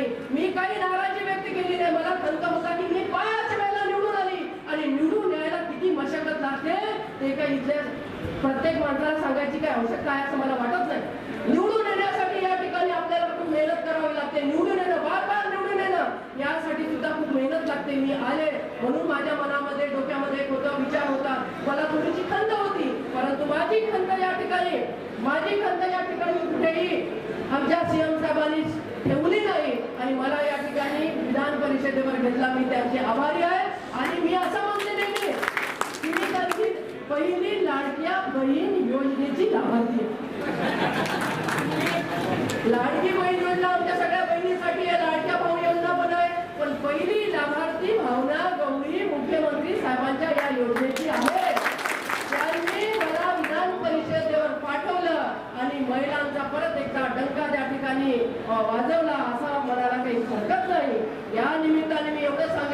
नाही. मी काही नाराजी व्यक्त केली नाही. मला खंत होता की मी पाच वेळेला निवडून आली. आणि निवडून यायला किती मशागत लागते ते काही इथल्या प्रत्येक माणसाला सांगायची काय आवश्यकता आहे असं मला वाटत नाही. निवडून येण्यासाठी या ठिकाणी आपल्याला खूप मेहनत करावी लागते. निवडून येणं बार बार निवडून येणं यासाठी सुद्धा खूप मेहनत लागते. मी आले म्हणून माझ्या मनामध्ये डोक्यामध्ये एक होता विचार होता. मला थोडीशी खंत होती. परंतु माझी खंत या ठिकाणी माझी खंत आमच्या सीएम साहेबांनी ठेवली नाही. आणि मला या ठिकाणी विधान परिषदेवर घेतला. मी त्यांचे आभारी आहे. आणि मी असं म्हणते नेहमी की मी त्यांची पहिली लाडक्या बहीण योजनेची लाभार्थी आहे लाडकी बहीण योजना आमच्या सगळ्या बहिणीसाठी आहे लाडक्या भाऊ योजना पण आहे पण पहिली लाभार्थी भावना गौरी मुख्यमंत्री साहेबांच्या या योजनेची आहे त्यांनी मला विधान परिषदेवर पाठवलं आणि महिलांचा परत एकदा डंका त्या ठिकाणी वाजवला असा म्हणायला काही हरकत नाही. या निमित्ताने मी एवढं सांग